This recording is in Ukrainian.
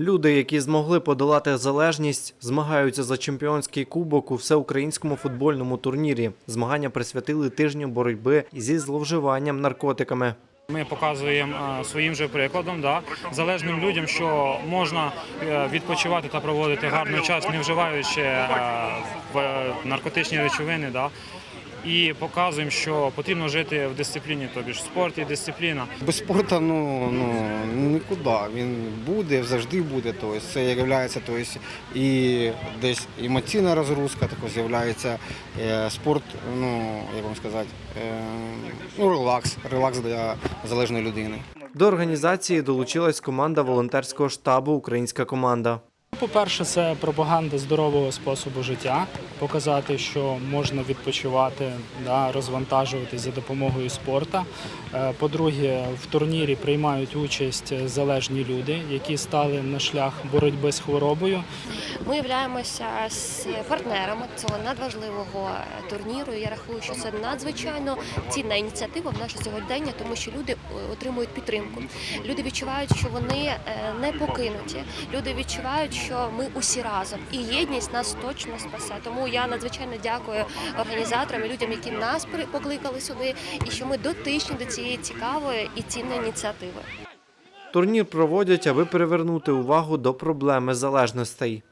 Люди, які змогли подолати залежність, змагаються за чемпіонський кубок у всеукраїнському футбольному турнірі. Змагання присвятили тижню боротьби зі зловживанням наркотиками. Ми показуємо е, своїм же прикладом, да, залежним людям, що можна е, відпочивати та проводити гарний час, не вживаючи е, наркотичні речовини. Да, і показуємо, що потрібно жити в дисципліні, тобі ж спорт і дисципліна. Без спорту ну, ну, нікуди. Він буде, завжди буде. Тобто, це є тобто, і десь емоційна розгрузка, також з'являється е, спорт, ну, як вам сказати, е, ну, релакс, релакс для залежної людини. До організації долучилась команда волонтерського штабу Українська команда. По-перше, це пропаганда здорового способу життя, показати, що можна відпочивати, да, розвантажуватись за допомогою спорту. Е, По-друге, в турнірі приймають участь залежні люди, які стали на шлях боротьби з хворобою. Ми являємося з партнерами цього надважливого турніру. Я рахую, що це надзвичайно цінна ініціатива в наше сьогодення, тому що люди е, отримують підтримку. Люди відчувають, що вони е, не покинуті. Люди відчувають, що ми усі разом, і єдність нас точно спасе. Тому я надзвичайно дякую організаторам і людям, які нас покликали сюди, і що ми дотичні до цієї цікавої і цінної ініціативи. Турнір проводять, аби привернути увагу до проблеми залежностей.